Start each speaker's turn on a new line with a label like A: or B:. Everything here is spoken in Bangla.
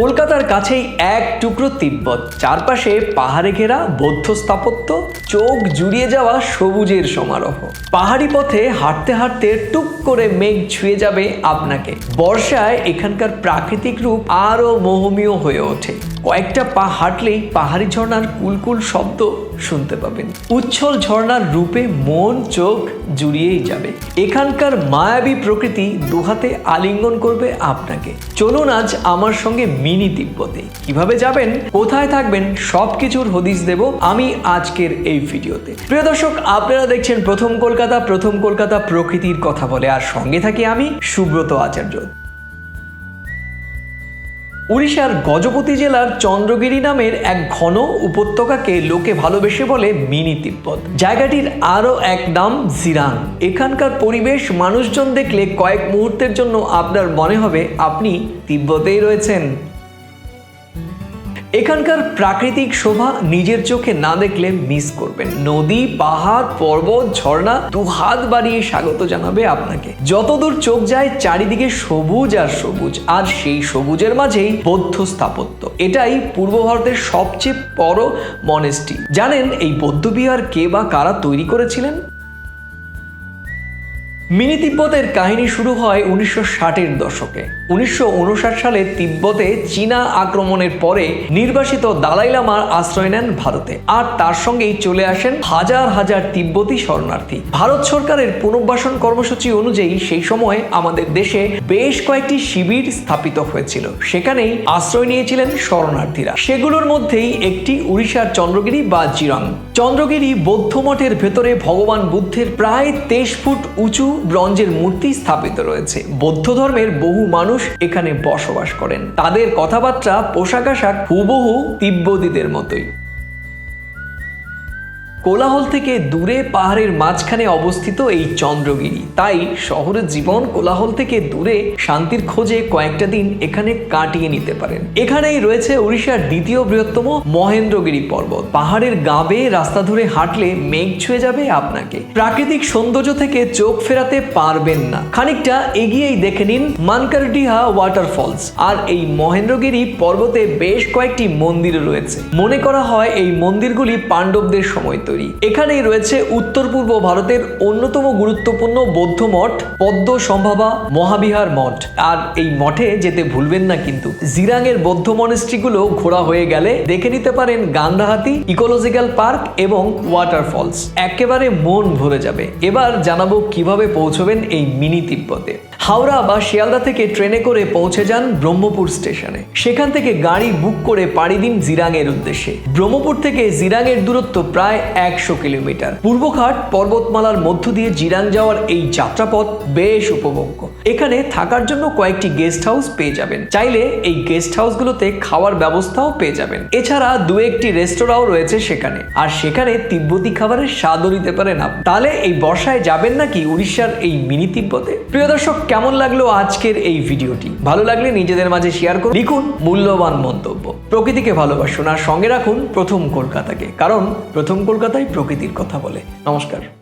A: কলকাতার কাছেই এক টুকরো তিব্বত। চারপাশে পাহাড়ে ঘেরা বৌদ্ধ স্থাপত্য, চোখ জুড়িয়ে যাওয়া সবুজের সমারোহ। পাহাড়ি পথে হাঁটতে হাঁটতে টুক করে মেঘ ছুঁয়ে যাবে আপনাকে। বর্ষায় এখানকার প্রাকৃতিক রূপ আরও মোহমীয় হয়ে ওঠে। কয়েকটা পা হাঁটলেই পাহাড়ি ঝর্ণার কুলকুল শব্দ শুনতে পাবেন। উচ্ছল ঝর্ণার রূপে মন, চোখ জুড়িয়েই যাবে। এখানকার মায়াবী প্রকৃতি দুহাতে আলিঙ্গন করবে আপনাকে। চলুন আজ আমার সঙ্গে মিনি তিব্বতে। কীভাবে যাবেন? কোথায় থাকবেন? সব কিছুর হদিস দেব আমি আজকের এই ভিডিওতে। প্রিয় দর্শক, আপনারা দেখছেন প্রথম কলকাতা প্রথম কলকাতা প্রকৃতির কথা বলে। আর সঙ্গে থাকি আমি সুব্রত আচার্য। উড়িষ্যার গজপতি জেলার চন্দ্রগিরি নামের এক ঘন উপত্যকাকে লোকে ভালোবেসে বলে মিনি তিব্বত। জায়গাটির আরও এক নাম জিরাং। এখানকার পরিবেশ, মানুষজন দেখলে কয়েক মুহূর্তের জন্য আপনার মনে হবে আপনি তিব্বতেই রয়েছেন। এখানকার প্রাকৃতিক শোভা নিজের চোখে না দেখলে মিস করবেন। নদী, পাহাড়, পর্বত, ঝর্ণা, দু হাত বাড়িয়ে স্বাগত জানাবে আপনাকে। যতদূর চোখ যায়, চারিদিকে সবুজ আর সবুজ, আর সেই সবুজের মাঝেই বৌদ্ধ স্থাপত্য। এটাই পূর্ব ভারতের সবচেয়ে বড় মনেস্টি জানেন এই বৌদ্ধবিহার কে বা কারা তৈরি করেছিলেন? মিনি তিব্বতের কাহিনী শুরু হয় উনিশশো ষাটের দশকে। উনিশশো উনষাট সালে তিব্বতে চীনা আক্রমণের পরে নির্বাসিত দালাই লামার আশ্রয় নেন ভারতে। আর তার সঙ্গেই চলে আসেন হাজার হাজার তিব্বতি শরণার্থী। ভারত সরকারের পুনর্বাসন কর্মসূচি অনুযায়ী সেই সময় আমাদের দেশে বেশ কয়েকটি শিবির স্থাপিত হয়েছিল। সেখানেই আশ্রয় নিয়েছিলেন শরণার্থীরা। সেগুলোর মধ্যেই একটি উড়িষ্যার চন্দ্রগিরি বা জিরাং। চন্দ্রগিরি বৌদ্ধ মঠের ভেতরে ভগবান বুদ্ধের প্রায় তেইশ ফুট উঁচু ব্রঞ্জের মূর্তি স্থাপিত রয়েছে। বৌদ্ধ ধর্মের বহু মানুষ এখানে বসবাস করেন। তাদের কথাবার্তা, পোশাক আশাক হুবহু তিব্বতীদের মতোই। কোলাহল থেকে দূরে পাহাড়ের মাঝখানে অবস্থিত এই চন্দ্রগিরি। তাই শহরের জীবন কোলাহল থেকে দূরে শান্তির খোঁজে কয়েকটা দিন এখানে কাটিয়ে নিতে পারেন। এখানেই রয়েছে উড়িষ্যার দ্বিতীয় বৃহত্তম মহেন্দ্রগিরি পর্বত। পাহাড়ের গা বেয়ে রাস্তা ধরে হাঁটলে মেঘ ছুঁয়ে যাবে আপনাকে। প্রাকৃতিক সৌন্দর্য থেকে চোখ ফেরাতে পারবেন না। খানিকটা এগিয়েই দেখে নিন মানকারডিহা ওয়াটারফলস। আর এই মহেন্দ্রগিরি পর্বতে বেশ কয়েকটি মন্দির রয়েছে। মনে করা হয় এই মন্দিরগুলি পাণ্ডবদের সময় তৈরি। এখানেই রয়েছে উত্তর পূর্ব ভারতের অন্যতম গুরুত্বপূর্ণ বৌদ্ধ মঠ, পদ্ম সম্ভাবা মহাবিহার মঠ। আর এই মঠে যেতে ভুলবেন না কিন্তু। জিরাঙের বৌদ্ধ মনেস্ট্রিগুলো ঘোরা হয়ে গেলে দেখে নিতে পারেন গান্ধাহাতি, ইকোলজিক্যাল পার্ক এবং ওয়াটারফলস। একেবারে মন ভরে যাবে। এবার জানাব কীভাবে পৌঁছবেন এই মিনি তিব্বতে। হাওড়া বা শিয়ালদা থেকে ট্রেনে করে পৌঁছে যান ব্রহ্মপুর স্টেশনে। সেখান থেকে গাড়ি বুক করে পাড়ি দিন জিরাঙের উদ্দেশ্যে। ব্রহ্মপুর থেকে জিরাঙের দূরত্ব প্রায় একশো কিলোমিটার। পূর্বঘাট পর্বতমালার মধ্য দিয়ে জিরাং যাওয়ার এই যাত্রাপথ বেশ উপভোগ্য। এখানে থাকার জন্য কয়েকটি গেস্ট হাউস পেয়ে যাবেন। চাইলে এই গেস্ট হাউসগুলোতে খাওয়ার ব্যবস্থাও পেয়ে যাবেন। এছাড়া দু একটি রেস্তোরাঁও রয়েছে সেখানে। আর সেখানে তিব্বতী খাবারের স্বাদও নিতে পারেন আপনি। তাহলে এই বর্ষায় যাবেন নাকি উড়িষ্যার এই মিনি তিব্বতে? প্রিয় দর্শক, কেমন লাগল আজকের এই ভিডিওটি? ভালো লাগলে নিজেদের মাঝে শেয়ার করুন। লিখুন মূল্যবান মন্তব্য। প্রকৃতিকে ভালোবাসুন। আর সঙ্গে রাখুন প্রথম কলকাতাকে। কারণ প্রথম কলকাতায় প্রকৃতির কথা বলে। নমস্কার।